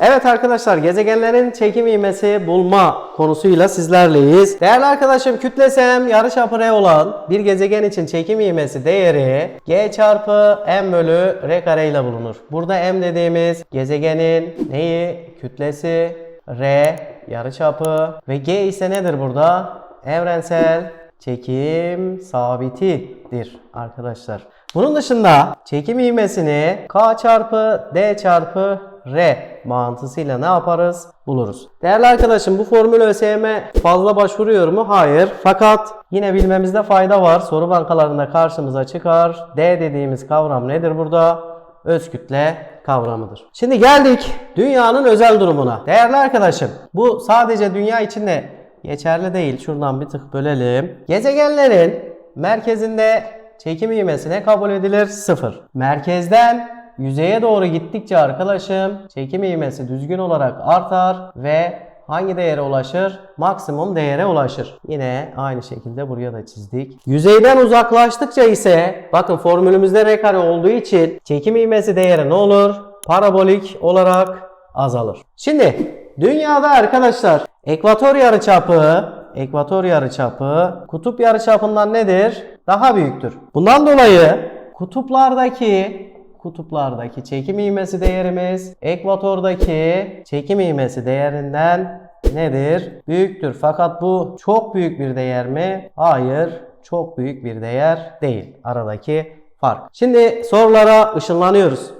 Evet arkadaşlar gezegenlerin çekim ivmesi bulma konusuyla sizlerleyiz. Değerli arkadaşım kütlesi m yarıçapı r olan bir gezegen için çekim ivmesi değeri g çarpı m bölü r kare ile bulunur. Burada m dediğimiz gezegenin neyi? Kütlesi r yarıçapı ve g ise nedir burada? Evrensel çekim sabitidir arkadaşlar. Bunun dışında çekim ivmesini k çarpı d çarpı r mantısıyla ne yaparız? Buluruz. Değerli arkadaşım bu formül ÖSYM fazla başvuruyor mu? Hayır. Fakat yine bilmemizde fayda var. Soru bankalarında karşımıza çıkar. D dediğimiz kavram nedir burada? Öz kütle kavramıdır. Şimdi geldik dünyanın özel durumuna. Değerli arkadaşım bu sadece dünya için de geçerli değil. Şuradan bir tık bölelim. Gezegenlerin merkezinde çekim ivmesine kabul edilir? Sıfır. Merkezden yüzeye doğru gittikçe arkadaşım çekim ivmesi düzgün olarak artar ve hangi değere ulaşır? Maksimum değere ulaşır. Yine aynı şekilde buraya da çizdik. Yüzeyden uzaklaştıkça ise bakın formülümüzde r kare olduğu için çekim ivmesi değeri ne olur? Parabolik olarak azalır. Şimdi dünyada arkadaşlar ekvator yarıçapı ekvator yarıçapı kutup yarıçapından nedir? Daha büyüktür. Bundan dolayı kutuplardaki kutuplardaki çekim ivmesi değerimiz ekvatordaki çekim ivmesi değerinden nedir? Büyüktür. Fakat bu çok büyük bir değer mi? Hayır. Çok büyük bir değer değil. Aradaki fark. Şimdi sorulara ışınlanıyoruz.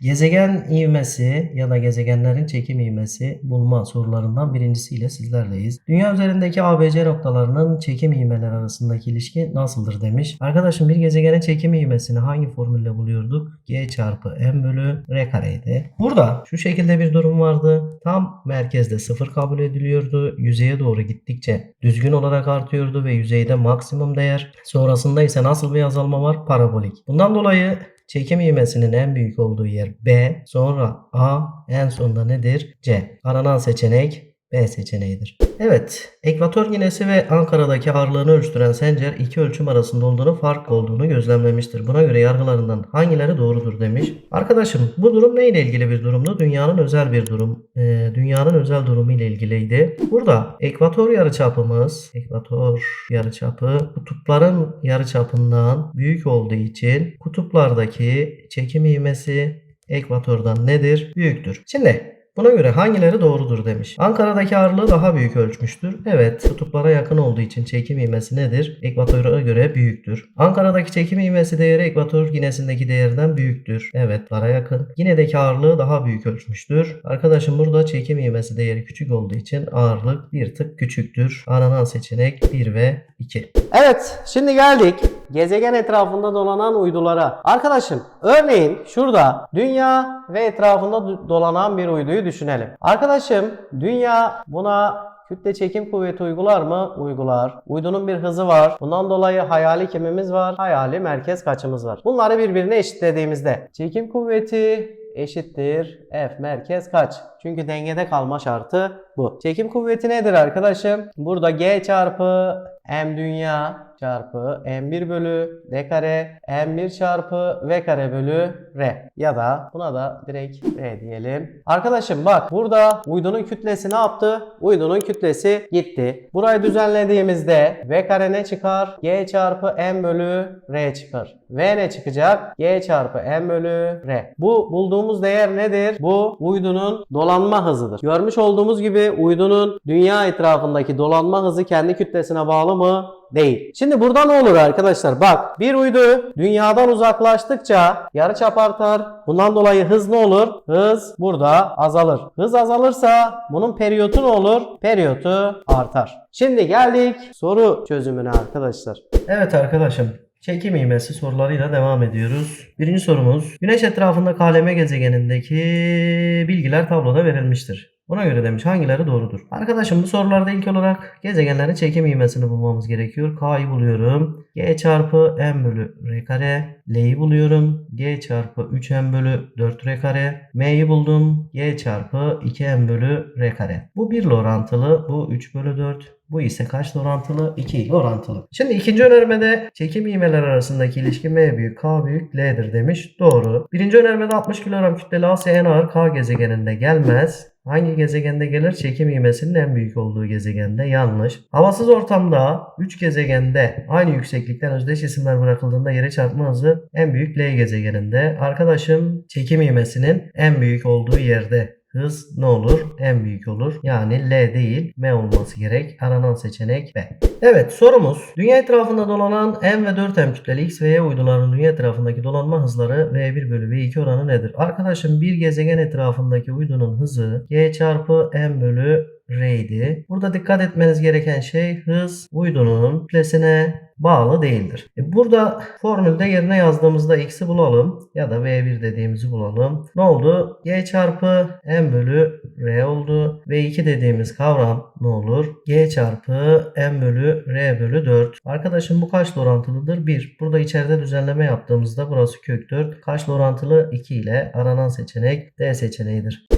Gezegen ivmesi ya da gezegenlerin çekim ivmesi bulma sorularından birincisiyle sizlerleyiz. Dünya üzerindeki ABC noktalarının çekim ivmeleri arasındaki ilişki nasıldır demiş. Arkadaşım bir gezegenin çekim ivmesini hangi formülle buluyorduk? G çarpı m bölü r kareydi. Burada şu şekilde bir durum vardı. Tam merkezde sıfır kabul ediliyordu. Yüzeye doğru gittikçe düzgün olarak artıyordu ve yüzeyde maksimum değer. Sonrasında ise nasıl bir azalma var? Parabolik. Bundan dolayı Çekim ivmesinin en büyük olduğu yer B, sonra A, en sonunda nedir? C. Aranan seçenek B seçeneğidir. Evet, ekvator yinesi ve Ankara'daki ağırlığını ölçtüren Sencer iki ölçüm arasında olduğunu fark olduğunu gözlemlemiştir. Buna göre yargılarından hangileri doğrudur demiş. Arkadaşım bu durum neyle ilgili bir durumdu? Dünyanın özel bir durum. Ee, dünyanın özel durumu ile ilgiliydi. Burada ekvator yarıçapımız, ekvator yarıçapı kutupların yarıçapından büyük olduğu için kutuplardaki çekim ivmesi ekvatordan nedir? Büyüktür. Şimdi Buna göre hangileri doğrudur demiş. Ankara'daki ağırlığı daha büyük ölçmüştür. Evet, kutuplara yakın olduğu için çekim ivmesi nedir? Ekvatora göre büyüktür. Ankara'daki çekim ivmesi değeri ekvator yinesindeki değerden büyüktür. Evet, para yakın. Yinedeki ağırlığı daha büyük ölçmüştür. Arkadaşım burada çekim ivmesi değeri küçük olduğu için ağırlık bir tık küçüktür. Aranan seçenek 1 ve 2. Evet, şimdi geldik gezegen etrafında dolanan uydulara. Arkadaşım, örneğin şurada dünya ve etrafında do- dolanan bir uyduyu düşünelim. Arkadaşım, dünya buna kütle çekim kuvveti uygular mı? Uygular. Uydunun bir hızı var. Bundan dolayı hayali kimimiz var? Hayali merkez kaçımız var. Bunları birbirine eşitlediğimizde çekim kuvveti eşittir F merkez kaç? Çünkü dengede kalma şartı bu. Çekim kuvveti nedir arkadaşım? Burada G çarpı M dünya çarpı M1 bölü D kare M1 çarpı V kare bölü R ya da buna da direkt R diyelim. Arkadaşım bak burada uydunun kütlesi ne yaptı? Uydunun kütlesi gitti. Burayı düzenlediğimizde V kare ne çıkar? G çarpı M bölü R çıkar. V ne çıkacak? G çarpı M bölü R. Bu bulduğumuz değer nedir? Bu uydunun dolanma hızıdır. Görmüş olduğumuz gibi uydunun dünya etrafındaki dolanma hızı kendi kütlesine bağlı mı? Değil. Şimdi burada ne olur arkadaşlar? Bak bir uydu dünyadan uzaklaştıkça yarıçap artar. Bundan dolayı hız ne olur? Hız burada azalır. Hız azalırsa bunun periyotu ne olur? Periyotu artar. Şimdi geldik soru çözümüne arkadaşlar. Evet arkadaşım. Çekim ivmesi sorularıyla devam ediyoruz. Birinci sorumuz. Güneş etrafında KLM gezegenindeki bilgiler tabloda verilmiştir. Ona göre demiş hangileri doğrudur? Arkadaşım bu sorularda ilk olarak gezegenlerin çekim ivmesini bulmamız gerekiyor. K'yı buluyorum. G çarpı m bölü r kare. L'yi buluyorum. G çarpı 3m bölü 4 r kare. M'yi buldum. G çarpı 2m bölü r kare. Bu 1 ile orantılı. Bu 3 bölü 4. Bu ise kaçla orantılı? 2 ile orantılı. Şimdi ikinci önermede çekim ivmeler arasındaki ilişki M büyük K büyük L'dir demiş. Doğru. Birinci önermede 60 kilogram kütleli Asya en ağır K gezegeninde gelmez. Hangi gezegende gelir? Çekim ivmesinin en büyük olduğu gezegende. Yanlış. Havasız ortamda 3 gezegende aynı yükseklikten özdeş isimler bırakıldığında yere çarpma hızı en büyük L gezegeninde. Arkadaşım çekim ivmesinin en büyük olduğu yerde hız ne olur? En büyük olur. Yani L değil M olması gerek. Aranan seçenek B. Evet sorumuz. Dünya etrafında dolanan M ve 4M kütleli X ve Y uydularının dünya etrafındaki dolanma hızları V1 bölü V2 oranı nedir? Arkadaşım bir gezegen etrafındaki uydunun hızı G çarpı M bölü R idi. Burada dikkat etmeniz gereken şey hız uydunun kütlesine bağlı değildir. E burada formülde yerine yazdığımızda x'i bulalım ya da v1 dediğimizi bulalım. Ne oldu? g çarpı m bölü r oldu. v2 dediğimiz kavram ne olur? g çarpı m bölü r bölü 4. Arkadaşım bu kaçla orantılıdır? 1. Burada içeride düzenleme yaptığımızda burası kök 4. Kaçla orantılı? 2 ile aranan seçenek D seçeneğidir.